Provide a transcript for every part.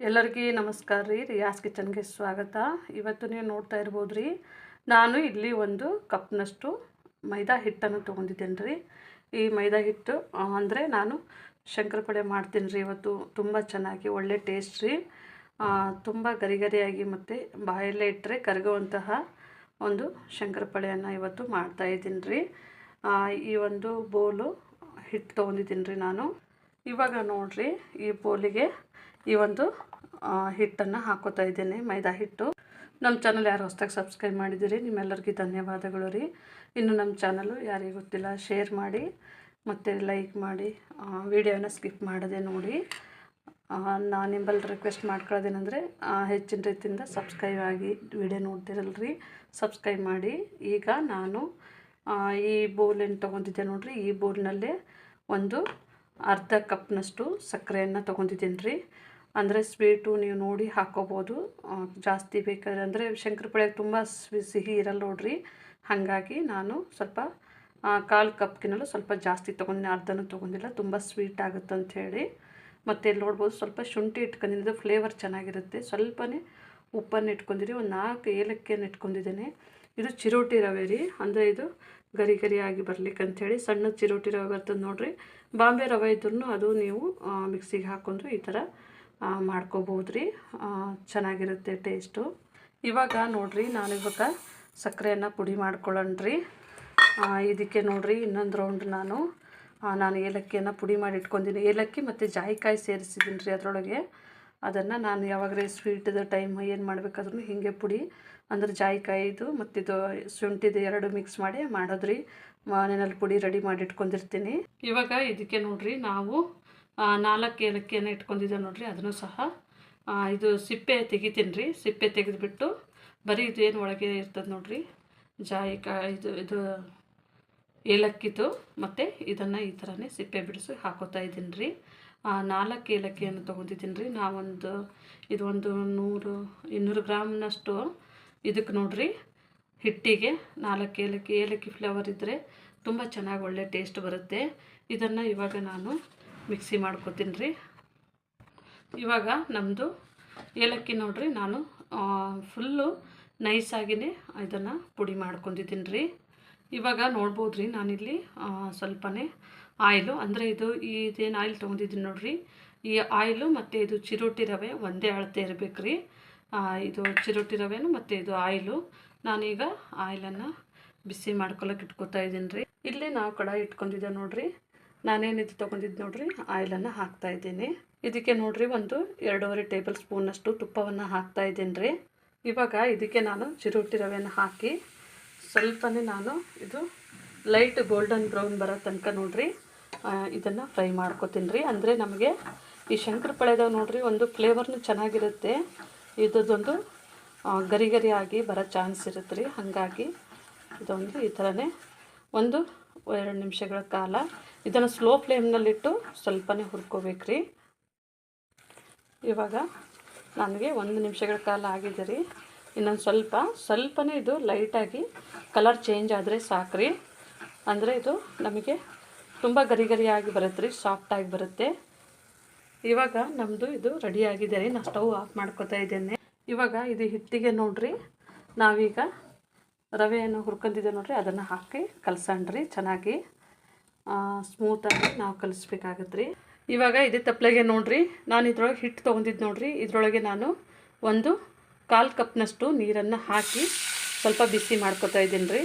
ಎಲ್ಲರಿಗೂ ನಮಸ್ಕಾರ ರೀ. ರಿಯಾಸ್ ಕಿಚನ್ಗೆ ಸ್ವಾಗತ. ಇವತ್ತು ನೀವು ನೋಡ್ತಾ ಇರ್ಬೋದು ರೀ ನಾನು ಇಲ್ಲಿ ಒಂದು ಕಪ್ನಷ್ಟು ಮೈದಾ ಹಿಟ್ಟನ್ನು ತೊಗೊಂಡಿದ್ದೇನೆ ರೀ. ಈ ಮೈದಾ ಹಿಟ್ಟು ಅಂದರೆ ನಾನು ಶಂಕರಪೊಳೆ ಮಾಡ್ತೀನಿ ರೀ ಇವತ್ತು. ತುಂಬ ಚೆನ್ನಾಗಿ, ಒಳ್ಳೆ ಟೇಸ್ಟ್ ರೀ. ತುಂಬ ಗರಿಗರಿಯಾಗಿ ಮತ್ತು ಬಾಯಲ್ಲೇ ಇಟ್ಟರೆ ಕರಗುವಂತಹ ಒಂದು ಶಂಕರಪೊಳೆಯನ್ನು ಇವತ್ತು ಮಾಡ್ತಾಯಿದ್ದೀನಿ ರೀ. ಈ ಒಂದು ಬೋಲು ಹಿಟ್ಟು ತೊಗೊಂಡಿದ್ದೀನಿ ರೀ ನಾನು. ಇವಾಗ ನೋಡಿರಿ, ಈ ಬೋಲಿಗೆ ಈ ಒಂದು ಹಿಟ್ಟನ್ನು ಹಾಕೋತಾ ಇದ್ದೇನೆ, ಮೈದಾ ಹಿಟ್ಟು. ನಮ್ಮ ಚಾನಲ್ ಯಾರು ಹೊಸ್ದಾಗಿ ಸಬ್ಸ್ಕ್ರೈಬ್ ಮಾಡಿದ್ದೀರಿ, ನಿಮ್ಮೆಲ್ಲರಿಗೂ ಧನ್ಯವಾದಗಳು ರೀ. ಇನ್ನು ನಮ್ಮ ಚಾನಲು ಯಾರಿಗೂ ಗೊತ್ತಿಲ್ಲ, ಶೇರ್ ಮಾಡಿ, ಮತ್ತು ಲೈಕ್ ಮಾಡಿ ವಿಡಿಯೋನ ಸ್ಕಿಪ್ ಮಾಡದೆ ನೋಡಿ. ನಾನು ನಿಂಬಲ್ಲಿ ರಿಕ್ವೆಸ್ಟ್ ಮಾಡ್ಕೊಳ್ಳೋದೇನೆಂದರೆ ಹೆಚ್ಚಿನ ರೀತಿಯಿಂದ ಸಬ್ಸ್ಕ್ರೈಬ್ ಆಗಿ ವಿಡಿಯೋ ನೋಡ್ತಿರಲ್ರಿ ಸಬ್ಸ್ಕ್ರೈಬ್ ಮಾಡಿ. ಈಗ ನಾನು ಈ ಬೋಲ್ ಏನು ತೊಗೊಂಡಿದ್ದೆ ನೋಡಿರಿ, ಈ ಬೋಲ್ನಲ್ಲೇ ಒಂದು ಅರ್ಧ ಕಪ್ನಷ್ಟು ಸಕ್ಕರೆಯನ್ನು ತೊಗೊಂಡಿದ್ದೀನಿ ರೀ. ಅಂದರೆ ಸ್ವೀಟು ನೀವು ನೋಡಿ ಹಾಕ್ಕೋಬೋದು ಜಾಸ್ತಿ ಬೇಕಾದ್ರೆ ಅಂದರೆ ಶಂಕರಪೊಳೆಗೆ ತುಂಬ ಸ್ವಿ ಸಿಹಿ ಇರಲ್ಲ ನೋಡ್ರಿ. ಹಾಗಾಗಿ ನಾನು ಸ್ವಲ್ಪ ಕಾಲು ಕಪ್ಗಿನಲ್ಲೂ ಸ್ವಲ್ಪ ಜಾಸ್ತಿ ತೊಗೊಂಡಿನಿ, ಅರ್ಧನೂ ತೊಗೊಂಡಿಲ್ಲ. ತುಂಬ ಸ್ವೀಟ್ ಆಗುತ್ತೆ ಅಂಥೇಳಿ ಮತ್ತು ಇಲ್ಲಿ ನೋಡ್ಬೋದು ಸ್ವಲ್ಪ ಶುಂಠಿ ಇಟ್ಕೊಂಡಿದ್ದು ಫ್ಲೇವರ್ ಚೆನ್ನಾಗಿರುತ್ತೆ. ಸ್ವಲ್ಪನೇ ಉಪ್ಪನ್ನು ಇಟ್ಕೊಂಡಿರಿ. ಒಂದು ನಾಲ್ಕು ಏಲಕ್ಕಿಯನ್ನು ಇಟ್ಕೊಂಡಿದ್ದೇನೆ. ಇದು ಚಿರೋಟಿ ರವೆ ರೀ. ಅಂದರೆ ಇದು ಗರಿ ಗರಿಯಾಗಿ ಬರ್ಲಿಕ್ಕೆ ಅಂಥೇಳಿ ಸಣ್ಣ ಚಿರೋಟಿ ರವೆ ಬರ್ತದೆ ನೋಡಿರಿ. ಬಾಂಬೆ ರವೆ ಇದ್ರೂ ಅದು ನೀವು ಮಿಕ್ಸಿಗೆ ಹಾಕ್ಕೊಂಡ್ರೆ ಈ ಥರ ಮಾಡ್ಕೋಬೋದು ರೀ ಚೆನ್ನಾಗಿರುತ್ತೆ ಟೇಸ್ಟು. ಇವಾಗ ನೋಡಿರಿ ನಾನು ಇವಾಗ ಸಕ್ಕರೆಯನ್ನು ಪುಡಿ ಮಾಡ್ಕೊಳ್ಳೋಣ್ರಿ ಇದಕ್ಕೆ ನೋಡಿರಿ, ಇನ್ನೊಂದು ರೌಂಡ್ ನಾನು ನಾನು ಏಲಕ್ಕಿಯನ್ನು ಪುಡಿ ಮಾಡಿ ಇಟ್ಕೊಂಡಿದ್ದೀನಿ ಏಲಕ್ಕಿ ಮತ್ತು ಜಾಯಿಕಾಯಿ ಸೇರಿಸಿದ್ದೀನಿ ರೀ ಅದರೊಳಗೆ. ಅದನ್ನು ನಾನು ಯಾವಾಗಲೇ ಸ್ವೀಟದ ಟೈಮ್ ಏನು ಮಾಡಬೇಕಾದ್ರೂ ಹೀಗೆ ಪುಡಿ, ಅಂದರೆ ಜಾಯಿಕಾಯಿದು ಮತ್ತಿದು ಶುಂಠಿದು ಎರಡು ಮಿಕ್ಸ್ ಮಾಡಿ ಮಾಡೋದ್ರಿ. ಮನೆಯಲ್ಲಿ ಪುಡಿ ರೆಡಿ ಮಾಡಿ ಇಟ್ಕೊಂಡಿರ್ತೀನಿ ಇವಾಗ ಇದಕ್ಕೆ ನೋಡಿರಿ, ನಾವು ನಾಲ್ಕು ಏಲಕ್ಕಿಯನ್ನು ಇಟ್ಕೊಂಡಿದ್ದೆ ನೋಡಿರಿ, ಅದನ್ನು ಸಹ ಇದು ಸಿಪ್ಪೆ ತೆಗಿತೀನಿ ರೀ ಸಿಪ್ಪೆ ತೆಗೆದುಬಿಟ್ಟು ಬರೀ ಇದು ಏನು ಒಳಗೆ ಇರ್ತದೆ ನೋಡಿರಿ ಜಾಯಿಕಾಯಿ ಇದು ಇದು ಏಲಕ್ಕಿದು ಮತ್ತು ಇದನ್ನು ಈ ಥರನೇ ಸಿಪ್ಪೆ ಬಿಡಿಸಿ ಹಾಕೋತಾ ಇದ್ದೀನಿ ರೀ ನಾಲ್ಕು ಏಲಕ್ಕಿಯನ್ನು ತೊಗೊಂಡಿದ್ದೀನಿ ರೀ ನಾವೊಂದು, ಇದು ಒಂದು ನೂರು, ಇನ್ನೂರು ಗ್ರಾಮ್ನಷ್ಟು ಇದಕ್ಕೆ ನೋಡಿರಿ, ಹಿಟ್ಟಿಗೆ ನಾಲ್ಕು ಏಲಕ್ಕಿ ಏಲಕ್ಕಿ ಫ್ಲೇವರ್ ಇದ್ದರೆ ತುಂಬ ಚೆನ್ನಾಗಿ ಒಳ್ಳೆ ಟೇಸ್ಟ್ ಬರುತ್ತೆ. ಇದನ್ನು ಇವಾಗ ನಾನು ಮಿಕ್ಸಿ ಮಾಡ್ಕೊತೀನಿ ರೀ. ಇವಾಗ ನಮ್ಮದು ಏಲಕ್ಕಿ ನೋಡಿರಿ, ನಾನು ಫುಲ್ಲು ನೈಸಾಗಿಯೇ ಇದನ್ನು ಪುಡಿ ಮಾಡ್ಕೊಂಡಿದ್ದೀನಿ ರೀ. ಇವಾಗ ನೋಡ್ಬೋದು ರೀ, ನಾನಿಲ್ಲಿ ಸ್ವಲ್ಪನೇ ಆಯಿಲು, ಅಂದರೆ ಇದು ಇದೇನು ಆಯಿಲ್ ತೊಗೊಂಡಿದ್ದೀನಿ ನೋಡಿರಿ. ಈ ಆಯಿಲು ಮತ್ತು ಇದು ಚಿರೋಟಿ ರವೆ ಒಂದೇ ಅಳತೆ ಇರಬೇಕು ರೀ. ಇದು ಚಿರೋಟಿ ರವೆನು ಮತ್ತು ಇದು ಆಯಿಲು. ನಾನೀಗ ಆಯಿಲನ್ನು ಬಿಸಿ ಮಾಡ್ಕೊಳಕ್ಕೆ ಇಟ್ಕೊತಾ ಇದ್ದೀನಿ ರೀ. ಇಲ್ಲಿ ನಾವು ಕಡಾಯಿ ಇಟ್ಕೊಂಡಿದ್ದೆ ನೋಡಿರಿ. ನಾನೇನಿದು ತೊಗೊಂಡಿದ್ದು ನೋಡಿರಿ ಆಯಿಲನ್ನು ಹಾಕ್ತಾಯಿದ್ದೀನಿ ಇದಕ್ಕೆ ನೋಡಿರಿ ಒಂದು ಎರಡೂವರೆ ಟೇಬಲ್ ಸ್ಪೂನಷ್ಟು ತುಪ್ಪವನ್ನು ಹಾಕ್ತಾ ಇದ್ದೀನಿ ರೀ. ಇವಾಗ ಇದಕ್ಕೆ ನಾನು ಚಿರೋಟಿ ರವೆಯನ್ನು ಹಾಕಿ, ಸ್ವಲ್ಪನೇ ನಾನು ಇದು ಲೈಟ್ ಗೋಲ್ಡನ್ ಬ್ರೌನ್ ಬರೋ ತನಕ ನೋಡಿರಿ ಇದನ್ನು ಫ್ರೈ ಮಾಡ್ಕೊತೀನಿ ರೀ. ಅಂದರೆ ನಮಗೆ ಈ ಶಂಕರ ಪಳೆದಾಗ ನೋಡಿರಿ ಒಂದು ಫ್ಲೇವರ್ನು ಚೆನ್ನಾಗಿರುತ್ತೆ. ಇದೊಂದು ಗರಿ ಗರಿ ಆಗಿ ಬರೋ ಚಾನ್ಸ್ ಇರುತ್ತೆ ರೀ. ಹಾಗಾಗಿ ಇದೊಂದು ಈ ಥರನೇ ಒಂದು ಎರಡು ನಿಮಿಷಗಳ ಕಾಲ ಇದನ್ನು ಸ್ಲೋ ಫ್ಲೇಮ್ನಲ್ಲಿಟ್ಟು ಸ್ವಲ್ಪನೇ ಹುರ್ಕೋಬೇಕು ರೀ ಇವಾಗ ನನಗೆ ಒಂದು ನಿಮಿಷಗಳ ಕಾಲ ಆಗಿದೆ ರೀ. ಇನ್ನೊಂದು ಸ್ವಲ್ಪ, ಸ್ವಲ್ಪನೇ ಇದು ಲೈಟಾಗಿ ಕಲರ್ ಚೇಂಜ್ ಆದರೆ ಸಾಕ್ರಿ. ಅಂದರೆ ಇದು ನಮಗೆ ತುಂಬ ಗರಿ ಗರಿಯಾಗಿ ಬರುತ್ತೆ ರೀ ಸಾಫ್ಟಾಗಿ ಬರುತ್ತೆ. ಇವಾಗ ನಮ್ಮದು ಇದು ರೆಡಿಯಾಗಿದೆ ರೀ ನಾನು ಸ್ಟವ್ ಆಫ್ ಮಾಡ್ಕೊತಾ ಇದ್ದೇನೆ. ಇವಾಗ ಇದು ಹಿಟ್ಟಿಗೆ ನೋಡಿರಿ, ನಾವೀಗ ರವೆಯನ್ನು ಹುರ್ಕೊಂಡಿದ್ದೆ ನೋಡಿರಿ, ಅದನ್ನು ಹಾಕಿ ಕಲಸಣ್ರಿ ಚೆನ್ನಾಗಿ. ಸ್ಮೂತಾಗಿ ನಾವು ಕಲಿಸ್ಬೇಕಾಗತ್ತೆ ರೀ ಇವಾಗ ಇದೇ ತಪ್ಪಲೆಗೆ ನೋಡಿರಿ, ನಾನು ಇದ್ರೊಳಗೆ ಹಿಟ್ಟು ತೊಗೊಂಡಿದ್ದು ನೋಡಿರಿ. ಇದರೊಳಗೆ ನಾನು ಒಂದು ಕಾಲು ಕಪ್ನಷ್ಟು ನೀರನ್ನು ಹಾಕಿ ಸ್ವಲ್ಪ ಬಿಸಿ ಮಾಡ್ಕೊತಾ ಇದ್ದೀನಿ ರೀ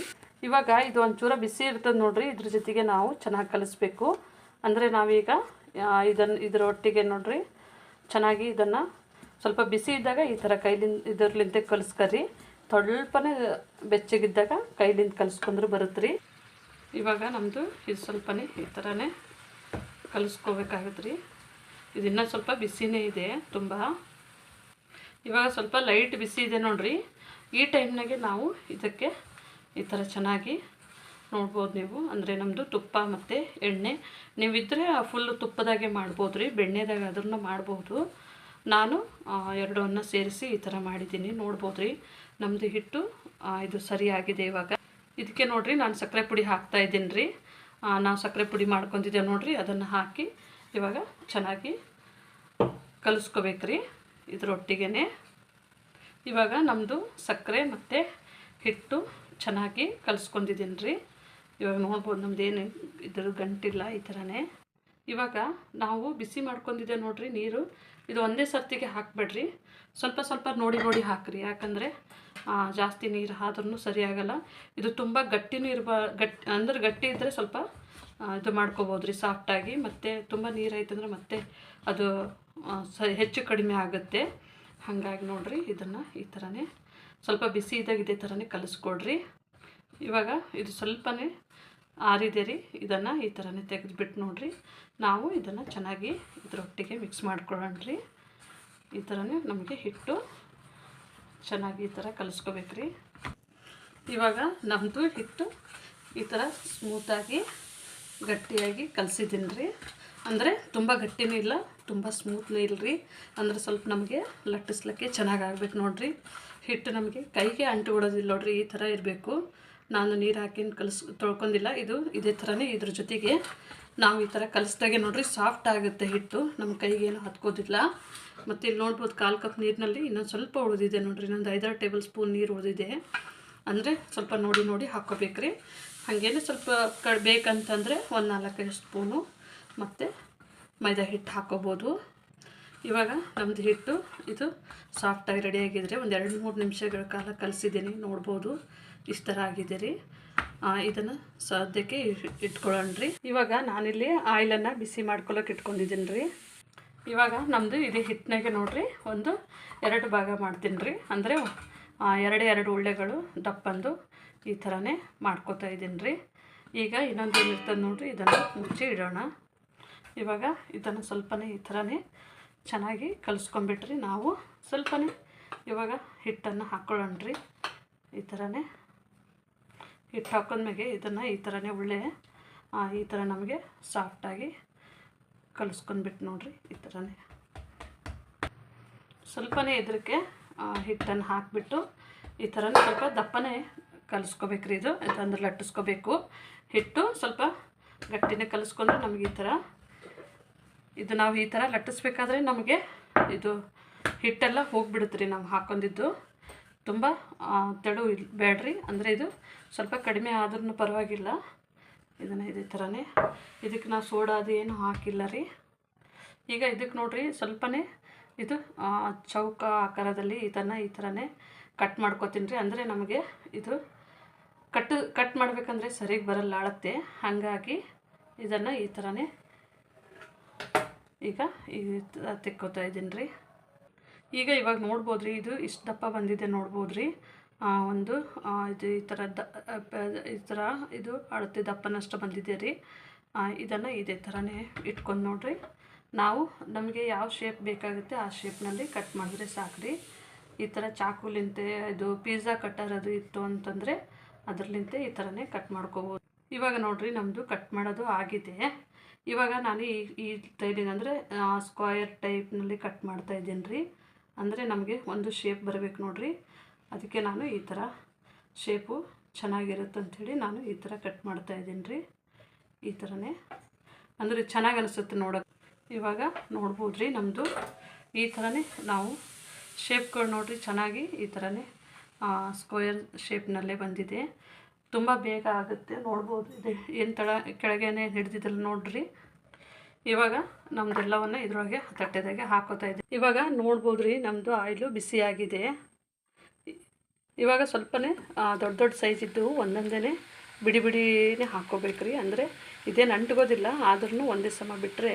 ಇವಾಗ ಇದು ಒಂಚೂರ ಬಿಸಿ ಇರ್ತದೆ ನೋಡಿರಿ, ಇದ್ರ ಜೊತೆಗೆ ನಾವು ಚೆನ್ನಾಗಿ ಕಲಿಸ್ಬೇಕು. ಅಂದರೆ ನಾವೀಗ ಇದನ್ನು ಇದರೊಟ್ಟಿಗೆ ನೋಡಿರಿ, ಚೆನ್ನಾಗಿ ಇದನ್ನು ಸ್ವಲ್ಪ ಬಿಸಿ ಇದ್ದಾಗ ಈ ಥರ ಕೈಲಿಂದ ಇದರ್ಲಿಂದ ಕಲಿಸ್ಕರಿ ಸ್ವಲ್ಪನೇ ಬೆಚ್ಚಗಿದ್ದಾಗ ಕೈಲಿಂದ ಕಲಿಸ್ಕೊಂಡ್ರೆ ಬರುತ್ತೆ ರೀ ಇವಾಗ ನಮ್ಮದು ಇದು ಸ್ವಲ್ಪನೇ ಈ ಥರನೇ ಕಲಿಸ್ಕೋಬೇಕಾಗತ್ತೆ ರೀ. ಇದು ಇನ್ನೂ ಸ್ವಲ್ಪ ಬಿಸಿನೇ ಇದೆ, ತುಂಬ. ಇವಾಗ ಸ್ವಲ್ಪ ಲೈಟ್ ಬಿಸಿ ಇದೆ ನೋಡಿರಿ. ಈ ಟೈಮ್ನಾಗೆ ನಾವು ಇದಕ್ಕೆ ಈ ಥರ ಚೆನ್ನಾಗಿ ನೋಡ್ಬೋದು ನೀವು. ಅಂದರೆ ನಮ್ಮದು ತುಪ್ಪ ಮತ್ತು ಎಣ್ಣೆ. ನೀವಿದ್ದರೆ ಫುಲ್ ತುಪ್ಪದಾಗೆ ಮಾಡ್ಬೋದು ರೀ, ಬೆಣ್ಣೆದಾಗ ಅದನ್ನು ಮಾಡ್ಬೋದು. ನಾನು ಎರಡನ್ನು ಸೇರಿಸಿ ಈ ಥರ ಮಾಡಿದ್ದೀನಿ, ನೋಡ್ಬೋದು ರೀ. ನಮ್ಮದು ಹಿಟ್ಟು ಇದು ಸರಿಯಾಗಿದೆ ಇವಾಗ. ಇದಕ್ಕೆ ನೋಡಿರಿ, ನಾನು ಸಕ್ಕರೆ ಪುಡಿ ಹಾಕ್ತಾ ಇದ್ದೀನಿ ರೀ. ನಾವು ಸಕ್ಕರೆ ಪುಡಿ ಮಾಡ್ಕೊತಿದ್ದೇವೆ ನೋಡಿರಿ, ಅದನ್ನು ಹಾಕಿ ಇವಾಗ ಚೆನ್ನಾಗಿ ಕಲಿಸ್ಕೋಬೇಕು ರೀ ಇದರೊಟ್ಟಿಗೆ ಇವಾಗ ನಮ್ಮದು ಸಕ್ಕರೆ ಮತ್ತು ಹಿಟ್ಟು ಚೆನ್ನಾಗಿ ಕಲಿಸ್ಕೊಂಡಿದ್ದೀನಿ ರೀ. ಇವಾಗ ನೋಡ್ಬೋದು ನಮ್ದು ಏನು ಇದ್ರ ಗಂಟಿಲ್ಲ ಈ ಥರನೇ ಇವಾಗ ನಾವು ಬಿಸಿ ಮಾಡ್ಕೊಂಡಿದ್ದೆ ನೋಡ್ರಿ, ನೀರು ಇದು ಒಂದೇ ಸರ್ತಿಗೆ ಹಾಕಬೇಡ್ರಿ. ಸ್ವಲ್ಪ ಸ್ವಲ್ಪ ನೋಡಿ ನೋಡಿ ಹಾಕ್ರಿ. ಯಾಕಂದರೆ ಜಾಸ್ತಿ ನೀರು ಆದ್ರೂ ಸರಿಯಾಗಲ್ಲ ಇದು ತುಂಬ ಗಟ್ಟಿನೂ ಇರ್ಬ ಗಟ್ಟಿ ಅಂದ್ರೆ ಗಟ್ಟಿ ಇದ್ದರೆ ಸ್ವಲ್ಪ ಇದು ಮಾಡ್ಕೋಬೋದು ರೀ ಸಾಫ್ಟಾಗಿ ಮತ್ತು ತುಂಬ ನೀರು ಆಯ್ತಂದ್ರೆ ಮತ್ತೆ ಅದು ಸ, ಹೆಚ್ಚು ಕಡಿಮೆ ಆಗುತ್ತೆ. ಹಾಗಾಗಿ ನೋಡಿರಿ, ಇದನ್ನು ಈ ಥರನೇ ಸ್ವಲ್ಪ ಬಿಸಿ ಇದ್ದಾಗ ಇದೇ ಥರನೇ ಕಲಿಸ್ಕೊಡ್ರಿ. ಇವಾಗ ಇದು ಸ್ವಲ್ಪನೇ ಆರಿದೆ ರೀ ಇದನ್ನು ಈ ಥರನೇ ತೆಗೆದುಬಿಟ್ಟು ನೋಡಿರಿ. ನಾವು ಇದನ್ನು ಚೆನ್ನಾಗಿ ಇದರೊಟ್ಟಿಗೆ ಮಿಕ್ಸ್ ಮಾಡ್ಕೊಳ್ಳೋಣ ರೀ ಈ ಥರನೇ ನಮಗೆ ಹಿಟ್ಟು ಚೆನ್ನಾಗಿ ಈ ಥರ ಕಲಿಸ್ಕೋಬೇಕ್ರಿ. ಇವಾಗ ನಮ್ಮದು ಹಿಟ್ಟು ಈ ಥರ ಸ್ಮೂತಾಗಿ ಗಟ್ಟಿಯಾಗಿ ಕಲಸಿದ್ದೀನಿ ರೀ ಅಂದರೆ ತುಂಬ ಗಟ್ಟಿನೂ ಇಲ್ಲ, ತುಂಬ ಸ್ಮೂತ್ನೂ ಇಲ್ಲ ರೀ ಅಂದರೆ ಸ್ವಲ್ಪ ನಮಗೆ ಲಟ್ಟಿಸ್ಲಿಕ್ಕೆ ಚೆನ್ನಾಗಿ ಆಗ್ಬೇಕು ನೋಡಿರಿ. ಹಿಟ್ಟು ನಮಗೆ ಕೈಗೆ ಅಂಟುಬಿಡೋದಿಲ್ಲ ನೋಡ್ರಿ, ಈ ಥರ ಇರಬೇಕು. ನಾನು ನೀರು ಹಾಕಿಂದು ಕಲಿಸ್, ತೊಳ್ಕೊಂಡಿಲ್ಲ. ಇದು ಇದೇ ಥರನೇ ಇದ್ರ ಜೊತೆಗೆ ನಾವು ಈ ಥರ ಕಲಸ್ದಾಗೆ ನೋಡ್ರಿ ಸಾಫ್ಟ್ ಆಗುತ್ತೆ ಹಿಟ್ಟು. ನಮ್ಮ ಕೈಗೇನು ಹತ್ಕೋದಿಲ್ಲ. ಮತ್ತು ಇಲ್ಲಿ ನೋಡ್ಬೋದು ಕಾಲು ಕಪ್ ನೀರಿನಲ್ಲಿ ಇನ್ನೊಂದು ಸ್ವಲ್ಪ ಉಳಿದಿದೆ ನೋಡ್ರಿ. ಇನ್ನೊಂದು ಐದಾರು ಟೇಬಲ್ ಸ್ಪೂನ್ ನೀರು ಉಳಿದಿದೆ. ಅಂದರೆ ಸ್ವಲ್ಪ ನೋಡಿ ನೋಡಿ ಹಾಕ್ಕೋಬೇಕ್ರಿ. ಹಾಗೇನೆ ಸ್ವಲ್ಪ ಕಡ್, ಬೇಕಂತಂದರೆ ಒಂದು ನಾಲ್ಕೈದು ಸ್ಪೂನು ಮತ್ತು ಮೈದಾ ಹಿಟ್ಟು ಹಾಕ್ಕೋಬೋದು. ಇವಾಗ ನಮ್ಮದು ಹಿಟ್ಟು ಇದು ಸಾಫ್ಟಾಗಿ ರೆಡಿಯಾಗಿದ್ರೆ ಒಂದು ಎರಡು ಮೂರು ನಿಮಿಷಗಳ ಕಾಲ ಕಲಿಸಿದ್ದೀನಿ ನೋಡ್ಬೋದು. ಇಷ್ಟು ಥರ ಆಗಿದೆ ರೀ ಇದನ್ನು ಸದ್ಯಕ್ಕೆ ಇಟ್ಕೊಳ್ಳೋಣ್ರಿ. ಇವಾಗ ನಾನಿಲ್ಲಿ ಆಯಿಲನ್ನು ಬಿಸಿ ಮಾಡ್ಕೊಳಕ್ಕೆ ಇಟ್ಕೊಂಡಿದ್ದೀನಿ ರೀ ಇವಾಗ ನಮ್ಮದು ಇದು ಹಿಟ್ಟಿನಾಗೆ ನೋಡಿರಿ, ಒಂದು ಎರಡು ಭಾಗ ಮಾಡ್ತೀನಿ ರೀ ಅಂದರೆ ಎರಡು ಎರಡು ಉಳ್ಳೆಗಳು ದಪ್ಪಂದು ಈ ಥರನೇ ಮಾಡ್ಕೋತಾ ಇದ್ದೀನಿ ರೀ ಈಗ ಇನ್ನೊಂದು ಏನಿರ್ತದೆ ನೋಡಿರಿ, ಇದನ್ನು ಮುಚ್ಚಿ ಇಡೋಣ. ಇವಾಗ ಇದನ್ನು ಸ್ವಲ್ಪನೇ ಈ ಥರನೇ ಚೆನ್ನಾಗಿ ಕಲಿಸ್ಕೊಂಬಿಟ್ರಿ ನಾವು ಸ್ವಲ್ಪನೇ ಇವಾಗ ಹಿಟ್ಟನ್ನು ಹಾಕ್ಕೊಳ್ಳೋಣ ರೀ ಈ ಥರನೇ ಹಿಟ್ಟು ಹಾಕೊಂಡ್ಮೇಲೆ ಇದನ್ನು ಈ ಥರನೇ ಒಳ್ಳೆ ಈ ಥರ ನಮಗೆ ಸಾಫ್ಟಾಗಿ ಕಲಿಸ್ಕೊಂಡ್ಬಿಟ್ಟು ನೋಡ್ರಿ ಈ ಥರನೇ. ಸ್ವಲ್ಪನೇ ಇದಕ್ಕೆ ಹಿಟ್ಟನ್ನು ಹಾಕಿಬಿಟ್ಟು ಈ ಥರನೇ ಸ್ವಲ್ಪ ದಪ್ಪನೇ ಕಲಿಸ್ಕೋಬೇಕ್ರಿ ಇದು ಅಂದ್ರೆ ಲಟ್ಟಿಸ್ಕೋಬೇಕು. ಹಿಟ್ಟು ಸ್ವಲ್ಪ ಗಟ್ಟಿನೇ ಕಲಿಸ್ಕೊಂಡ್ರೆ ನಮಗೆ ಈ ಥರ, ಇದು ನಾವು ಈ ಥರ ಲಟ್ಟಿಸ್ಬೇಕಾದ್ರೆ ನಮಗೆ ಇದು ಹಿಟ್ಟೆಲ್ಲ ಹೋಗಿಬಿಡುತ್ತೆ ರೀ ನಾವು ಹಾಕೊಂಡಿದ್ದು. ತುಂಬ ತೆಳು ಬೇಡ್ರಿ ಅಂದರೆ ಇದು ಸ್ವಲ್ಪ ಕಡಿಮೆ ಆದ್ರೂ ಪರವಾಗಿಲ್ಲ. ಇದನ್ನು ಇದೇ ಥರನೇ ಇದಕ್ಕೆ ನಾವು ಸೋಡಾ ಅದು ಏನು ಹಾಕಿಲ್ಲ ರೀ. ಈಗ ಇದಕ್ಕೆ ನೋಡಿರಿ, ಸ್ವಲ್ಪನೇ ಇದು ಚೌಕ ಆಕಾರದಲ್ಲಿ ಇದನ್ನು ಈ ಥರನೇ ಕಟ್ ಮಾಡ್ಕೊತೀನಿ ರೀ. ಅಂದರೆ ನಮಗೆ ಇದು ಕಟ್ ಕಟ್ ಮಾಡಬೇಕಂದ್ರೆ ಸರಿಗೆ ಬರಲ್ಲ ಅಳತ್ತೆ ಹಾಗಾಗಿ ಇದನ್ನು ಈ ಥರನೇ ಈಗ ಈ ತೆಕ್ಕೋತಾ ಇದ್ದೀನಿ ರೀ. ಈಗ ಇವಾಗ ನೋಡ್ಬೋದು ರೀ ಇದು ಇಷ್ಟು ದಪ್ಪ ಬಂದಿದೆ ನೋಡ್ಬೋದು ರೀ ಒಂದು ಇದು ಈ ಥರ ದ ಈ ಥರ ಇದು ಅಳತೆ ದಪ್ಪನಷ್ಟು ಬಂದಿದೆ ರೀ. ಇದನ್ನು ಇದೇ ಥರನೇ ಇಟ್ಕೊಂಡು ನೋಡ್ರಿ. ನಾವು ನಮಗೆ ಯಾವ ಶೇಪ್ ಬೇಕಾಗುತ್ತೆ ಆ ಶೇಪ್ನಲ್ಲಿ ಕಟ್ ಮಾಡಿದ್ರೆ ರೀ ಈ ಥರ ಚಾಕುಲಿಂತೆ ಇದು ಪಿಜ್ಜಾ ಕಟ್ಟರ್ ಅದು ಇತ್ತು ಅಂತಂದರೆ ಅದರಲಿಂತೆ ಈ ಥರನೇ ಕಟ್ ಮಾಡ್ಕೋಬೋದು. ಇವಾಗ ನೋಡ್ರಿ ನಮ್ಮದು ಕಟ್ ಮಾಡೋದು ಆಗಿದೆ. ಇವಾಗ ನಾನು ಈ ಈ ಟೈಲಿನ ಅಂದರೆ ಸ್ಕ್ವಯರ್ ಟೈಪ್ನಲ್ಲಿ ಕಟ್ ಮಾಡ್ತಾ ಇದ್ದೀನಿ ರೀ ಅಂದರೆ ನಮಗೆ ಒಂದು ಶೇಪ್ ಬರಬೇಕು ನೋಡ್ರಿ. ಅದಕ್ಕೆ ನಾನು ಈ ಥರ ಶೇಪು ಚೆನ್ನಾಗಿರುತ್ತೆ ಅಂಥೇಳಿ ನಾನು ಈ ಥರ ಕಟ್ ಮಾಡ್ತಾ ಇದ್ದೀನಿ ರೀ ಈ ಥರನೇ. ಅಂದರೆ ಚೆನ್ನಾಗಿ ಅನಿಸುತ್ತೆ ನೋಡೋಕೆ. ಇವಾಗ ನೋಡ್ಬೋದು ರೀ ನಮ್ಮದು ಈ ಥರನೇ ನಾವು ಶೇಪ್ಗಳು ನೋಡ್ರಿ ಚೆನ್ನಾಗಿ ಈ ಥರನೇ ಸ್ಕ್ವೇರ್ ಶೇಪ್ನಲ್ಲೇ ಬಂದಿದೆ. ತುಂಬ ಬೇಗ ಆಗುತ್ತೆ ನೋಡ್ಬೋದು. ಇದೆ ಏನು ತಳ ಕೆಳಗೇನೆ ಹಿಡ್ದಿದ್ದಲ್ಲ ನೋಡ್ರಿ. ಇವಾಗ ನಮ್ದೆಲ್ಲವನ್ನು ಇದ್ರೊಳಗೆ ತಟ್ಟೆದಾಗೆ ಹಾಕೋತಾ ಇದ್ದೆ ಇವಾಗ ನೋಡ್ಬೋದು ರೀ ನಮ್ಮದು ಆಯಿಲು ಬಿಸಿಯಾಗಿದೆ ಇವಾಗ ಸ್ವಲ್ಪನೇ ದೊಡ್ಡ ದೊಡ್ಡ ಸೈಜ್ ಇದ್ದು ಒಂದೊಂದೇ ಬಿಡಿ ಬಿಡಿನೇ ಹಾಕ್ಕೋಬೇಕ್ರಿ ಅಂದರೆ ಇದೇನು ಅಂಟ್ಗೋದಿಲ್ಲ ಆದ್ರೂ ಒಂದೇ ಸಮ ಬಿಟ್ಟರೆ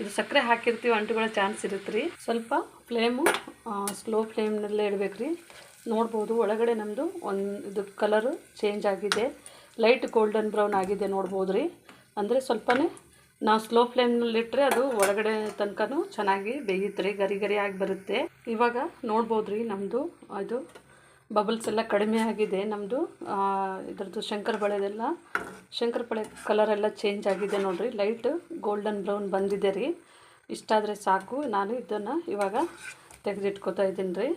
ಇದು ಸಕ್ಕರೆ ಹಾಕಿರ್ತೀವಿ ಅಂಟುಗಳ ಚಾನ್ಸ್ ಇರುತ್ತೆ ರೀ ಸ್ವಲ್ಪ ಫ್ಲೇಮು ಸ್ಲೋ ಫ್ಲೇಮ್ನಲ್ಲೇ ಇಡಬೇಕು ರೀ ನೋಡ್ಬೋದು, ಒಳಗಡೆ ನಮ್ಮದು ಒಂದು, ಇದು ಕಲರು ಚೇಂಜ್ ಆಗಿದೆ. ಲೈಟ್ ಗೋಲ್ಡನ್ ಬ್ರೌನ್ ಆಗಿದೆ ನೋಡ್ಬೋದು ರೀ ಅಂದರೆ ಸ್ವಲ್ಪನೇ ನಾವು ಸ್ಲೋ ಫ್ಲೇಮ್ನಲ್ಲಿಟ್ಟರೆ ಅದು ಒಳಗಡೆ ತನಕನೂ ಚೆನ್ನಾಗಿ ಬೇಯುತ್ತೆ ರೀ, ಗರಿ ಗರಿ ಆಗಿ ಬರುತ್ತೆ. ಇವಾಗ ನೋಡ್ಬೋದು ರೀ ನಮ್ಮದು ಅದು ಬಬಲ್ಸ್ ಎಲ್ಲ ಕಡಿಮೆ ಆಗಿದೆ. ನಮ್ಮದು ಇದ್ರದ್ದು ಶಂಕರ ಬಳೆದೆಲ್ಲ, ಶಂಕರ ಬಳೆ ಕಲರ್ ಎಲ್ಲ ಚೇಂಜ್ ಆಗಿದೆ ನೋಡಿರಿ. ಲೈಟ್ ಗೋಲ್ಡನ್ ಬ್ರೌನ್ ಬಂದಿದೆ ರೀ. ಇಷ್ಟಾದರೆ ಸಾಕು, ನಾನು ಇದನ್ನು ಇವಾಗ ತೆಗೆದಿಟ್ಕೋತಾ ಇದ್ದೀನಿ ರೀ.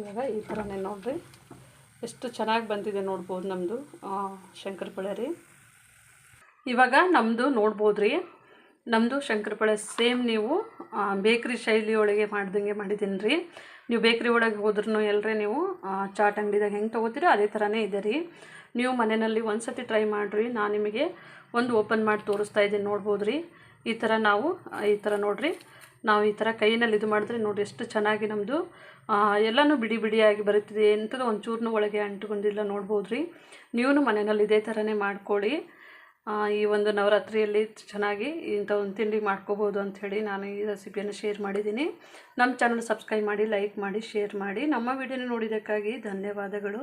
ಇವಾಗ ಈ ಥರನೇ ನೋಡಿರಿ. ಎಷ್ಟು ಚೆನ್ನಾಗಿ ಬಂದಿದೆ ನೋಡ್ಬೋದು ನಮ್ಮದು ಶಂಕರ ಬಳೆ ರೀ. ಇವಾಗ ನಮ್ಮದು ನೋಡ್ಬೋದು ರೀ ನಮ್ಮದು ಶಂಕರಪಳೆ ಸೇಮ್ ನೀವು ಬೇಕ್ರಿ ಶೈಲಿ ಒಳಗೆ ಮಾಡ್ದಂಗೆ ಮಾಡಿದ್ದೀನಿ ರೀ ನೀವು ಬೇಕ್ರಿ ಒಳಗೆ ಹೋದ್ರೂ ಎಲ್ಲರೇ ನೀವು ಚಾಟ್ ಅಂಗಡಿದಾಗ ಹೆಂಗೆ ತೊಗೋತೀರೋ ಅದೇ ಥರನೇ ಇದೆ ರೀ. ನೀವು ಮನೆಯಲ್ಲಿ ಒಂದು ಸತಿ ಟ್ರೈ ಮಾಡಿರಿ. ನಾನು ನಿಮಗೆ ಒಂದು ಓಪನ್ ಮಾಡಿ ತೋರಿಸ್ತಾ ಇದ್ದೀನಿ ನೋಡ್ಬೋದು ರೀ ಈ ಥರ ನಾವು ಈ ಥರ ನೋಡಿರಿ. ನಾವು ಈ ಥರ ಕೈನಲ್ಲಿ ಇದು ಮಾಡಿದ್ರೆ ನೋಡಿ ಎಷ್ಟು ಚೆನ್ನಾಗಿ ನಮ್ಮದು ಎಲ್ಲನೂ ಬಿಡಿ ಬಿಡಿಯಾಗಿ ಬರುತ್ತಿದೆ. ಎಂಥದ್ದು ಒಂದು ಚೂರ್ನು ಒಳಗೆ ಅಂಟುಕೊಂಡಿಲ್ಲ ನೋಡ್ಬೋದು ರೀ ನೀವು ಮನೆಯಲ್ಲಿ ಇದೇ ಥರನೇ ಮಾಡ್ಕೊಳ್ಳಿ. ಈ ಒಂದು ನವರಾತ್ರಿಯಲ್ಲಿ ಚೆನ್ನಾಗಿ ಇಂಥ ಒಂದು ತಿಂಡಿ ಮಾಡ್ಕೋಬೋದು ಅಂಥೇಳಿ ನಾನು ಈ ರೆಸಿಪಿಯನ್ನು ಶೇರ್ ಮಾಡಿದ್ದೀನಿ. ನಮ್ಮ ಚಾನಲ್ ಸಬ್ಸ್ಕ್ರೈಬ್ ಮಾಡಿ, ಲೈಕ್ ಮಾಡಿ, ಶೇರ್ ಮಾಡಿ. ನಮ್ಮ ವಿಡಿಯೋನ ನೋಡಿದ್ದಕ್ಕಾಗಿ ಧನ್ಯವಾದಗಳು.